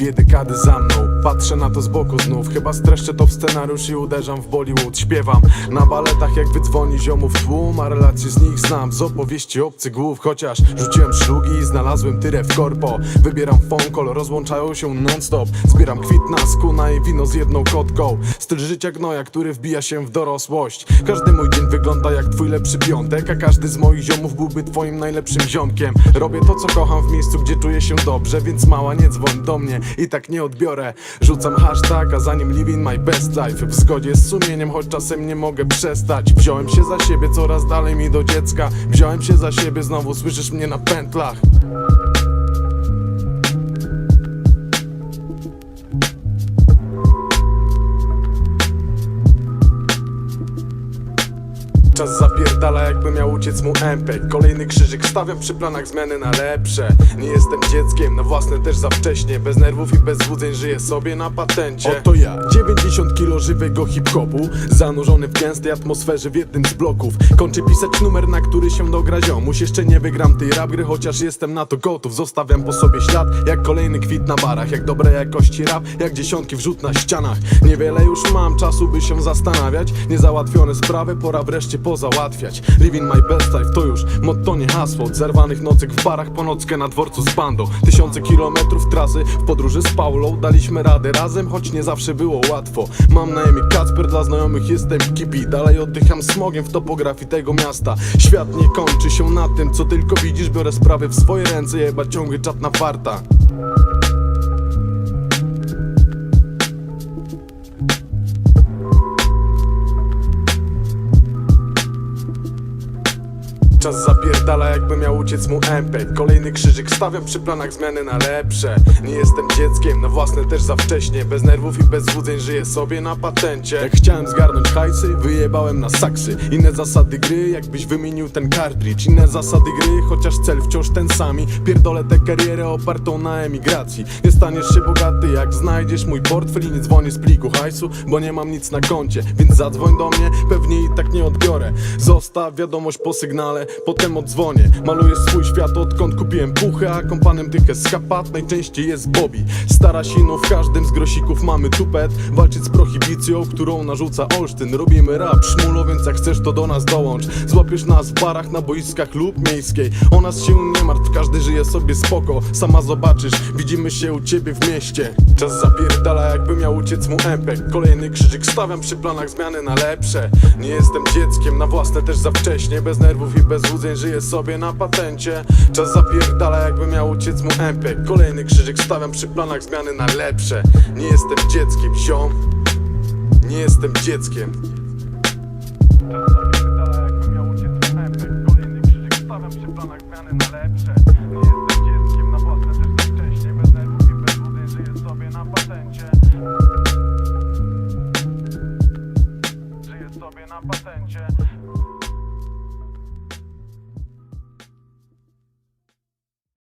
vije dekade za mnou Patrzę na to z boku znów. Chyba streszczę to w scenariusz i uderzam w Bollywood. Śpiewam na baletach jak wydzwoni ziomów tłum A relacje z nich znam. Z opowieści obcych głów Chociaż rzuciłem szlugi i znalazłem tyrę w korpo. Wybieram fonkol, rozłączają się non-stop. Zbieram kwit na skuna i wino z jedną kotką. Styl życia gnoja, który wbija się w dorosłość. Każdy mój dzień wygląda jak twój lepszy piątek A każdy z moich ziomów byłby twoim najlepszym ziomkiem. Robię to co kocham w miejscu, gdzie czuję się dobrze Więc mała nie dzwoń do mnie i tak nie odbiorę Rzucam hashtag, a za nim living my best life. W zgodzie z sumieniem, choć czasem nie mogę przestać. Wziąłem się za siebie, coraz dalej mi do dziecka. Wziąłem się za siebie, znowu słyszysz mnie na pętlach Czas zapierdala jakby miał uciec mu empek Kolejny krzyżyk stawiam przy planach zmiany na lepsze. Nie jestem dzieckiem, na własne też za wcześnie. Bez nerwów i bez złudzeń żyję sobie na patencie. Oto ja, 90 kilo żywego hip-hopu Zanurzony w gęstej atmosferze w jednym z bloków. Kończę pisać numer, na który się dogra ziomuś. Jeszcze nie wygram tej rap gry, chociaż jestem na to gotów. Zostawiam po sobie ślad, jak kolejny kwit na barach. Jak dobre jakości rap, jak dziesiątki wrzut na ścianach. Niewiele już mam czasu, by się zastanawiać. Niezałatwione sprawy, pora wreszcie Living my best life to już motto, nie hasło. Od zerwanych nocek w barach po nockę na dworcu z bandą. Tysiące kilometrów trasy w podróży z Paulą. Daliśmy radę razem, choć nie zawsze było łatwo. Mam na imię Kacper, dla znajomych jestem kipi. Dalej oddycham smogiem w topografii tego miasta. Świat nie kończy się na tym, co tylko widzisz. Biorę sprawy w swoje ręce, jeba ciągły czat na farta Czas zapierdala jakby miał uciec mu empek Kolejny krzyżyk stawiam przy planach zmiany na lepsze. Nie jestem dzieckiem, na własne też za wcześnie. Bez nerwów i bez złudzeń żyję sobie na patencie. Jak chciałem zgarnąć hajsy, wyjebałem na saksy. Inne zasady gry, jakbyś wymienił ten cartridge Inne zasady gry, chociaż cel wciąż ten sami. Pierdolę tę karierę opartą na emigracji. Nie staniesz się bogaty, jak znajdziesz mój portfel I nie dzwonię z pliku hajsu, bo nie mam nic na koncie. Więc zadzwoń do mnie, pewnie i tak nie odbiorę. Zostaw wiadomość po sygnale, potem odzwonię Maluję swój świat odkąd kupiłem puchę A kompanem tych eskapat najczęściej jest Bobby. Stara sinu, w każdym z grosików mamy tupet. Walczyć z prohibicją, którą narzuca Olsztyn. Robimy rap szmulo, więc jak chcesz to do nas dołącz. Złapiesz nas w barach, na boiskach lub miejskiej. O nas się nie martw, każdy żyje sobie spoko. Sama zobaczysz, widzimy się u ciebie w mieście. Czas zapierdala jakby miał uciec mu empek Kolejny krzyżyk stawiam przy planach zmiany na lepsze. Nie jestem dzieckiem, na własne też za wcześnie. Bez nerwów i bez złudzeń żyję sobie na patencie. Czas zapierdala jakby miał uciec mu empek Kolejny krzyżyk stawiam przy planach zmiany na lepsze. Nie jestem dzieckiem, ziom. Nie jestem dzieckiem. Bez bez sobie na patencie